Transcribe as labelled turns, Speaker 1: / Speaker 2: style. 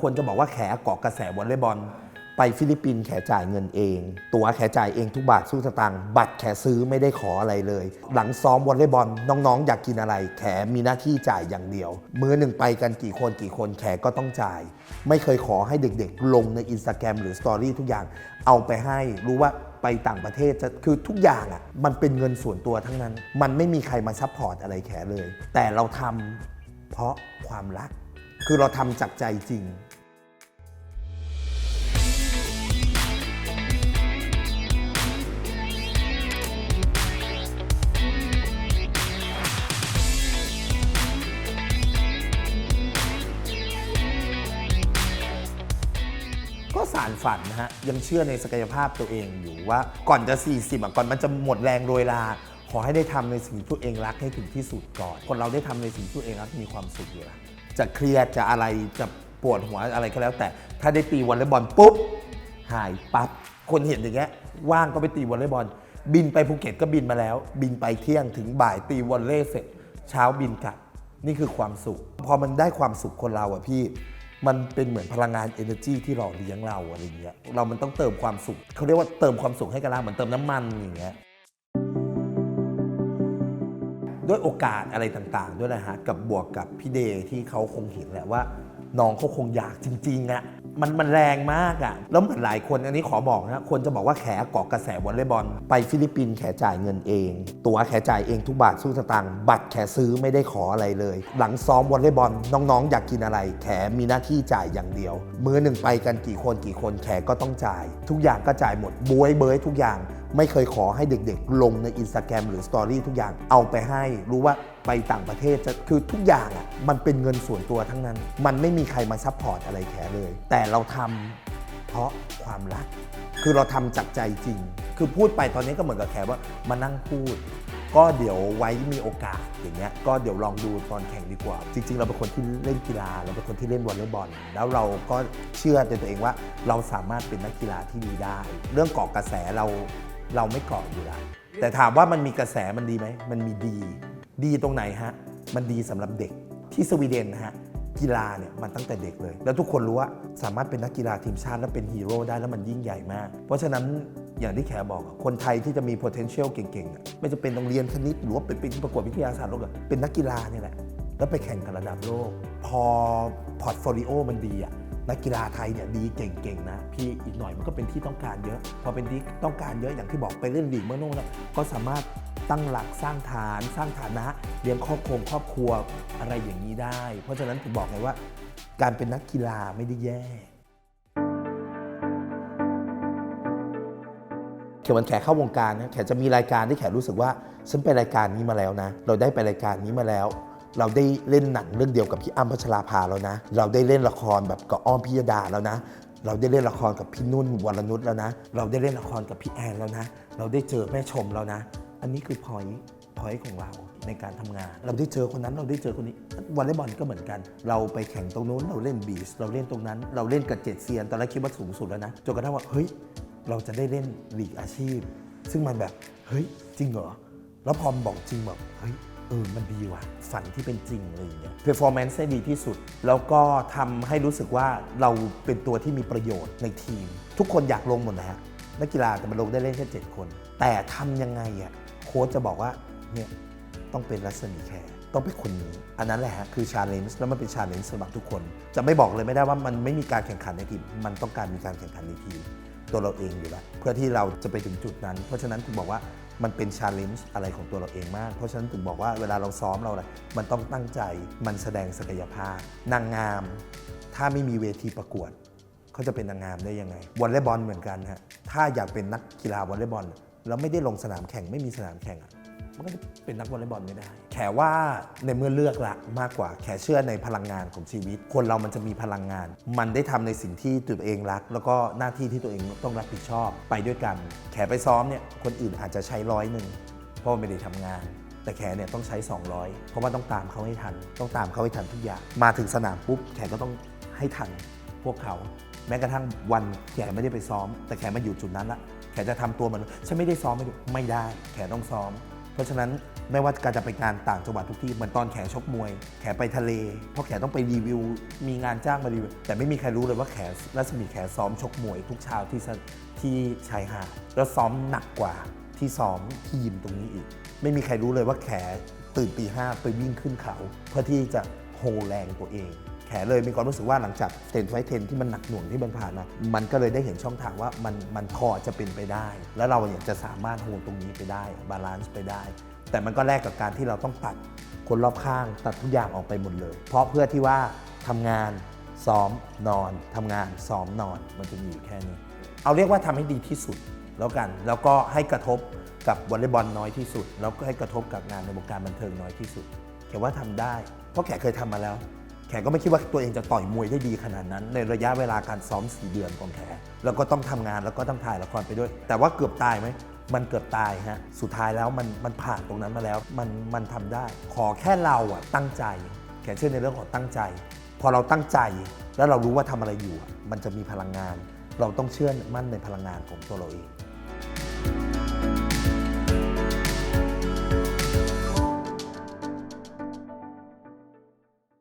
Speaker 1: คนจะบอกว่าแขเกาะกระแสวอลเลย์บอล ไปฟิลิปปินส์แขจ่ายเงินเอง ตัวแขจ่ายเองทุกบาทสู้สตางค์บัตรแขซื้อไม่ได้ขออะไรเลย หลังซ้อมวอลเลย์บอลน้องๆ อยากกินอะไร แขมีหน้าที่จ่ายอย่างเดียว มือหนึ่งไปกันกี่คนกี่คนแขก็ต้องจ่าย ไม่เคยขอให้เด็กๆ ลงในอินสตาแกรมหรือสตอรี่ทุกอย่างเอาไปให้รู้ว่าไปต่างประเทศจะคือทุกอย่างอะมันเป็นเงินส่วนตัวทั้งนั้น มันไม่มีใครมาซัพพอร์ตอะไรแขเลย แต่เราทำเพราะความรัก คือเราทำจากใจจริง สารฝันนะฮะ ยังเชื่อในศักยภาพตัวเองอยู่ว่าก่อนจะ 40อะก่อนมันจะหมดแรงโรยลา ขอให้ได้ทำในสิ่งที่ตัวเองรักให้ถึงที่สุดก่อน คนเราได้ทำในสิ่งที่ตัวเองรักมีความสุขอยู่ล้วจะเครียดจะอะไรจะปวดหัวอะไรก็แล้ว แต่ถ้าได้ตีวอลเลย์บอลปุ๊บหายปั๊บคนเห็นอย่างเงี้ยว่างก็ไปตีวอลเลย์บอล บินไปภูเก็ตก็บินมาแล้ว บินไปเที่ยงถึงบ่ายตีวอลเลย์เสร็จ เช้าบินกลับนี่คือความสุข พอมันได้ความสุขคนเราอะพี่ มันเป็นเหมือนพลังงาน energy ที่หล่อเลี้ยงเราอะไรเงี้ยเรามันต้องเติมความสุขเขาเรียกว่าเติมความสุขให้กับเราเหมือนเติมน้ำมันอย่างเงี้ยด้วยโอกาสอะไรต่างๆ ด้วยนะฮะกับบวกกับพี่เดย์ที่เขาคงเห็นแหละว่าน้องเขาคงอยากจริงๆอะ มันมันแรงมากอะแล้วเหมือนหลายคนอันนี้ขอบอกนะ คนจะบอกว่าแขเกาะกระแสวอลเลย์บอล ไปฟิลิปปินส์แขจ่ายเงินเอง ตั๋วแขจ่ายเองทุกบาทสู้สตางค์บัตรแขซื้อไม่ได้ขออะไรเลย หลังซ้อมวอลเลย์บอลน้องๆ อยากกินอะไร แขมีหน้าที่จ่ายอย่างเดียว มือหนึ่งไปกันกี่คนกี่คนแขก็ต้องจ่าย ทุกอย่างก็จ่ายหมดบวยเบยทุกอย่าง ไม่เคยขอให้เด็กๆ ลงในอินสตาแกรมหรือสตอรี่ทุกอย่างเอาไปให้รู้ว่าไปต่างประเทศจะคือทุกอย่างอะมันเป็นเงินส่วนตัวทั้งนั้น มันไม่มีใครมาซัพพอร์ตอะไรแขเลย แต่เราทำเพราะความรัก คือเราทำจากใจจริง คือพูดไปตอนนี้ก็เหมือนกับแขว่ามานั่งพูด ก็เดี๋ยวไว้มีโอกาสอย่างเงี้ยก็เดี๋ยวลองดูตอนแข่งดีกว่า จริง ๆ เราเป็นคนที่เล่นกีฬาเราเป็นคนที่เล่นวอลเลย์บอลแล้วเราก็เชื่อในตัวเองว่าเราสามารถเป็นนักกีฬาที่ดีได้ เรื่องเกาะกระแสเรา เราไม่เกาะอยู่แล้วแต่ถามว่ามันมีกระแสมันดีไหม มันมีดี ดีตรงไหนฮะ มันดีสำหรับเด็กที่สวีเดนนะฮะกีฬาเนี่ยมันตั้งแต่เด็กเลย แล้วทุกคนรู้ว่าสามารถเป็นนักกีฬาทีมชาติและเป็นฮีโร่ได้แล้วมันยิ่งใหญ่มาก เพราะฉะนั้นอย่างที่แขบอกอะคนไทยที่จะมี potential เก่งๆ ไม่จะเป็นโรงเรียนคณิตหรือว่าเป็นประกวดวิทยาศาสตร์โลกเป็นนักกีฬาเนี่ยแหละแล้วไปแข่งกันระดับโลก พอพอร์ตโฟลิโอมันดีอะ นักกีฬาไทยเนี่ยดีเก่งๆนะพี่อีกหน่อยมันก็เป็นที่ต้องการเยอะ พอเป็นที่ต้องการเยอะอย่างที่บอกไปเล่นลีกเมื่อโน่นแล้วก็สามารถตั้งหลักสร้างฐาน สร้างฐานะเลี้ยงครอบครัวครอบครัวอะไรอย่างนี้ได้ เพราะฉะนั้นผมบอกไงว่า การเป็นนักกีฬาไม่ได้แย่เขียวันแขกเข้าวงการนะแขกจะมีรายการที่แขกรู้สึกว่าฉันไปรายการนี้มาแล้วนะ เราได้ไปรายการนี้มาแล้ว เราได้เล่นหนังเรื่องเดียวกับพี่อ้ำพัชราภาแล้วนะ เราได้เล่นละครแบบกับอ้อมพิยดาแล้วนะ เราได้เล่นละครกับพี่นุ่นวรนุชแล้วนะ เราได้เล่นละครกับพี่แอนแล้วนะ เราได้เจอแม่ชมแล้วนะ อันนี้คือพอยพอยของเราในการทำงาน เราได้เจอคนนั้นเราได้เจอคนนี้วอลเลย์บอลก็เหมือนกัน เราไปแข่งตรงนู้นเราเล่นบีชเราเล่นตรงนั้น เราเล่นกับเจ็ดเซียนตอนแรกคิดว่าสูงสุดแล้วนะจนกระทั่งว่าเฮ้ยเราจะได้เล่นลีกอาชีพ ซึ่งมันแบบเฮ้ยจริงเหรอแล้วพอมบอกจริงแบบเฮ้ย เออมันดีว่ะ ฝันที่เป็นจริงอะไรอย่างเงี้ย performance ได้ดีที่สุด แล้วก็ทำให้รู้สึกว่าเราเป็นตัวที่มีประโยชน์ในทีม ทุกคนอยากลงหมดนะฮะนักกีฬาแต่มันลงได้เล่นแค่7คน แต่ทำยังไงอะโค้ชจะบอกว่าเนี่ยต้องเป็นรัศมีแขกต้องเป็นคนนี้ อันนั้นแหละฮะคือชาเลนจ์แล้วมันเป็นชาเลนจ์สำหรับทุกคน จะไม่บอกเลยไม่ได้ว่ามันไม่มีการแข่งขันในทีมมันต้องการมีการแข่งขันในทีมตัวเราเองอยู่แล้วเพื่อที่เราจะไปถึงจุดนั้น เพราะฉะนั้นถึงบอกว่า มันเป็นชาเลนจ์อะไรของตัวเราเองมาก เพราะฉะนั้นถึงบอกว่าเวลาเราซ้อมเราอะไรมันต้องตั้งใจมันแสดงศักยภาพ นางงาม ถ้าไม่มีเวทีประกวดเขาจะเป็นนางงามได้ยังไงวอลเลย์บอลเหมือนกันฮะถ้าอยากเป็นนักกีฬาวอลเลย์บอลแล้วไม่ได้ลงสนามแข่งไม่มีสนามแข่งอะ มันก็จะเป็นนักวอลเลย์บอลไม่ได้แขว่าในเมื่อเลือกละมากกว่าแขเชื่อในพลังงานของชีวิต คนเรามันจะมีพลังงาน มันได้ทำในสิ่งที่ตัวเองรัก แล้วก็หน้าที่ที่ตัวเองต้องรับผิดชอบไปด้วยกัน แขไปซ้อมเนี่ยคนอื่นอาจจะใช้ร้อยหนึ่งเพราะว่าไม่ได้ทำงานแต่แขเนี่ยต้องใช้ 200 เพราะว่าต้องตามเขาให้ทัน ต้องตามเขาให้ทันทุกอย่าง มาถึงสนามปุ๊บแขก็ต้องให้ทันพวกเขา แม้กระทั่งวันแขไม่ได้ไปซ้อม แต่แขมาอยู่จุดนั้นละแขจะทำตัวเหมันฉันไม่ได้ซ้อมไม่ได้ไม่ได้ แขต้องซ้อม เพราะฉะนั้นไม่ว่าการจะไปงานต่างจังหวัดทุกที่เหมือนตอนแขชกมวย แขไปทะเล เพราะแขต้องไปรีวิว มีงานจ้างมารีวิว แต่ไม่มีใครรู้เลยว่าแขรัศมีแขซ้อมชกมวย ทุกเช้าที่ที่ชายหาดแล้วซ้อมหนักกว่าที่ซ้อมที่ยิมตรงนี้อีก ไม่มีใครรู้เลยว่าแขตื่นตีห้าไปวิ่งขึ้นเขา เพื่อที่จะโฮแรงตัวเอง แขเลยมีความรู้สึกว่าหลังจากเทนไฟเทนที่มันหนักหน่วงที่มันผ่านมา มันก็เลยได้เห็นช่องทางว่ามันมันพอจะเป็นไปได้ แล้วเราเนี่ยจะสามารถโฮตรงนี้ไปได้บาลานซ์ไปได้ แต่มันก็แลกกับการที่เราต้องตัดคนรอบข้าง ตัดทุกอย่างออกไปหมดเลย เพราะเพื่อที่ว่าทำงานซ้อมนอนทำงานซ้อมนอนมันจะมีอยู่แค่นี้ เอาเรียกว่าทำให้ดีที่สุดแล้วกัน แล้วก็ให้กระทบกับวอลเลย์บอลน้อยที่สุด แล้วก็ให้กระทบกับงานในวงการบันเทิงน้อยที่สุดแขกว่าทำได้ เพราะแขกเคยทำมาแล้ว แขกก็ไม่คิดว่าตัวเองจะต่อยมวยได้ดีขนาดนั้น ในระยะเวลาการซ้อม 4 เดือนของแขกแล้วก็ต้องทำงานแล้วก็ต้องถ่ายละครไปด้วย แต่ว่าเกือบตายไหมมันเกือบตายฮะสุดท้ายแล้วมันมันผ่านตรงนั้นมาแล้วมันมันทำได้ ขอแค่เราอะตั้งใจ แขกเชื่อในเรื่องของตั้งใจ พอเราตั้งใจแล้วเรารู้ว่าทำอะไรอยู่ มันจะมีพลังงาน เราต้องเชื่อมั่นในพลังงานของตัวเราเอง